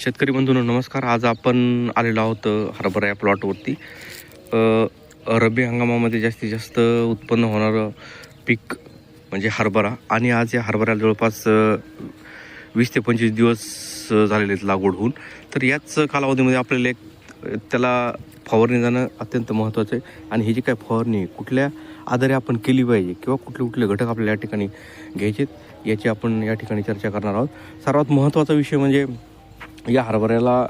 शेतकरी बंधूंनो नमस्कार. आज आपण आलेलो आहोत हरभरा या प्लॉटवरती रब्बी हंगामामध्ये जास्तीत जास्त उत्पन्न होणारं पीक म्हणजे हरभरा. आणि आज या हरभऱ्याला जवळपास वीस ते पंचवीस दिवस झालेले आहेत लागवड होऊन. तर याच कालावधीमध्ये आपल्याला एक त्याला फवारणी जाणं अत्यंत महत्त्वाचं आहे. आणि ही जी काय फवारणी आहे, कुठल्या आधारे आपण केली पाहिजे किंवा कुठले कुठले घटक आपल्याला या ठिकाणी घ्यायचे याची आपण या ठिकाणी चर्चा करणार आहोत. सर्वात महत्त्वाचा विषय म्हणजे या हरभऱ्याला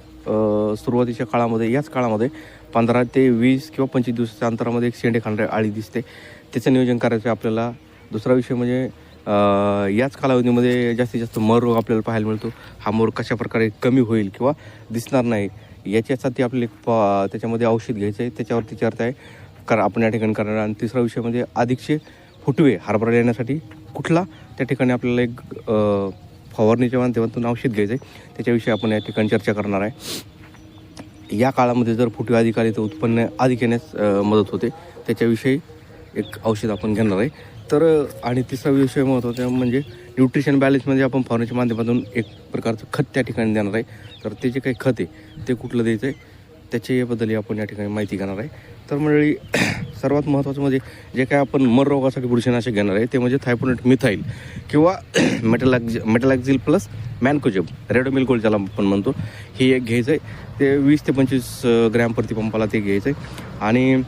सुरुवातीच्या काळामध्ये याच काळामध्ये पंधरा ते वीस किंवा पंचवीस दिवसाच्या अंतरामध्ये एक शेंडे खाणारी आळी दिसते. त्याचं नियोजन करायचं आहे आपल्याला. दुसरा विषय म्हणजे याच कालावधीमध्ये जास्तीत जास्त मर रोग आपल्याला पाहायला मिळतो. हा मोर कशा प्रकारे कमी होईल किंवा दिसणार नाही याच्यासाठी आपल्याला एक प- त्याच्यामध्ये औषध घ्यायचं आहे. त्याच्यावरती चर्चा आहे. कारण आपण या ठिकाणी करणार आणि तिसरा विषय म्हणजे अधिकचे फुटवे हरभरा येण्यासाठी कुठला? त्या ठिकाणी आपल्याला एक फवारणीच्या माध्यमातून औषध घ्यायचं आहे त्याच्याविषयी आपण या ठिकाणी चर्चा करणार आहे. या काळामध्ये जर फुटवे अधिक आले तर उत्पन्न अधिक येण्यास मदत होते. त्याच्याविषयी एक औषध आपण घेणार आहे. तर आणि तिसरा विषय महत्त्वाचा म्हणजे न्यूट्रिशन बॅलन्समध्ये आपण फवारणीच्या माध्यमातून एक प्रकारचं खत त्या ठिकाणी देणार आहे. तर ते जे काही खत आहे ते कुठलं द्यायचं आहे त्याच्याबद्दल आपण या ठिकाणी माहिती घेणार आहे. तर मंडळी सर्वात महत्त्वाचं म्हणजे जे काय आपण मर रोगासाठी बुरशीनाशक घेणार आहे ते म्हणजे थायपोनेट मिथाईल किंवा मेटलॅक्झ metalaxyl plus mancozeb Ridomil gold ज्याला आपण म्हणतो हे एक घ्यायचं आहे ते वीस ते पंचवीस ग्रॅम प्रति पंपाला ते घ्यायचं आहे आणि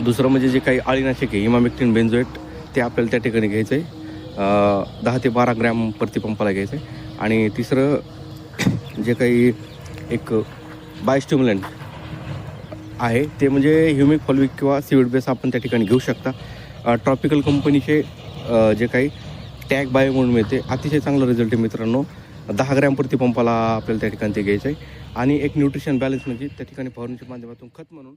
दुसरं म्हणजे जे काही अळीनाशक आहे इमामेक्टिन बेन्झोएट ते आपल्याला त्या ठिकाणी घ्यायचं आहे दहा ते बारा ग्रॅम प्रतिपंपाला घ्यायचं आहे आणि तिसरं जे काही एक बायोस्टिम्युलंट आहे. ते म्हणजे ह्युमिक फॉलविक किंवा सिविड बेस आपण त्या ठिकाणी घेऊ शकता. ट्रॉपिकल कंपनीचे जे काही टॅग बायो म्हणून मिळते अतिशय चांगला रिझल्ट आहे मित्रांनो. दहा ग्रॅम प्रति पंपाला आपल्याला त्या ठिकाणी ते घ्यायचं आहे आणि एक न्यूट्रिशन बॅलन्स म्हणजे त्या ठिकाणी फॉर्मच्या माध्यमातून खत म्हणून